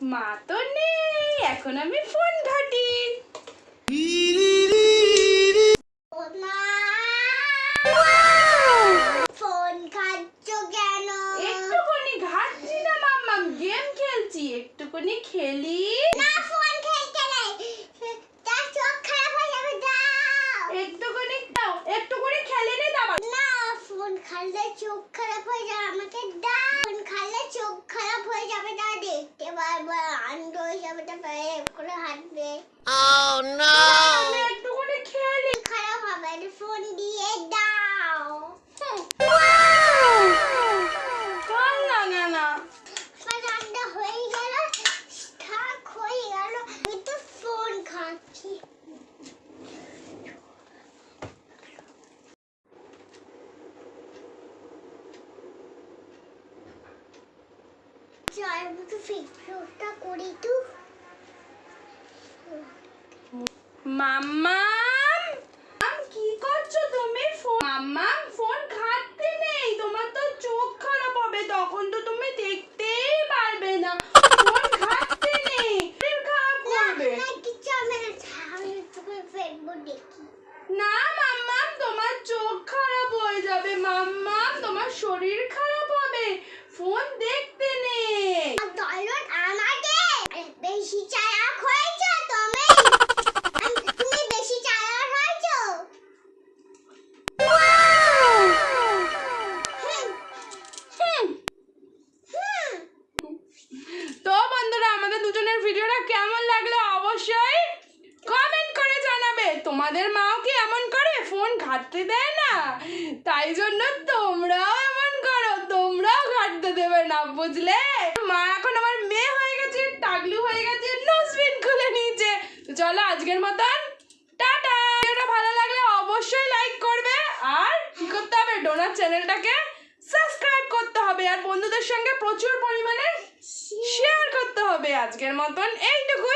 মা তো নেই এখন আমি ফোন ঘাটি। ফোন কেন? একটুখানি ঘাটছি না মাম্মা গেম খেলছি একটুখানি খেলি। না ফোন খেলতে নেই। তার চোখ খারাপ হয়ে যাবে দাও একটুখানি দাও একটুখানি খেলে নে দাও না ফোন চোখ খারাপ হয়ে যাবে আমাকে দাও ফোন খাইলে চোখ খারাপ হয়ে যাবে না দেখতে পারব যাবে তারপরে করে হাঁটবে আমি একটুখানি খেলি খারাপ হবে ফোন দিয়ে দাও ভালো লাগে না আমার রান্না হয়ে গেল থাক হয়ে গেল আমি তো ফোন খাচ্ছি চল আমি তো ফেসবুকটা করি তো মাম্মাম আম কি করছ তুমি? ফোন মাম্মাম ফোন ঘাটতে নেই। তোমার তো চোখ খারাপ হবে। তখন তো তুমি দেখতেই পারবে না। ফোন ঘাটতে নেই। খারাপ করবে। না দেখি। মাম্মাম তোমার চোখ খারাপ হয়ে যাবে। মাম্মাম তোমার শরীর খারাপ হবে। ফোন দেখতে তোমাদের মাও কি এমন করে? ফোন ঘাটতে দেয় না। তাই জন্য তোমরাও এমন করো। তোমরাও ঘাটতে দেবে না বুঝলে? মা এখন আমার মেয়ে হয়ে গেছে টাগলু হয়ে গেছে নসবিন খুলে নিয়েছে। চলো আজকের মতন টাটা। ভিডিওটা ভালো লাগলে অবশ্যই লাইক করবে। আর কি করতে হবে? ডোনার চ্যানেলটাকে সাবস্ক্রাইব করতে হবে। আর বন্ধুদের সঙ্গে প্রচুর পরিমাণে শেয়ার করতে হবে। আজকের মতন এইটুকু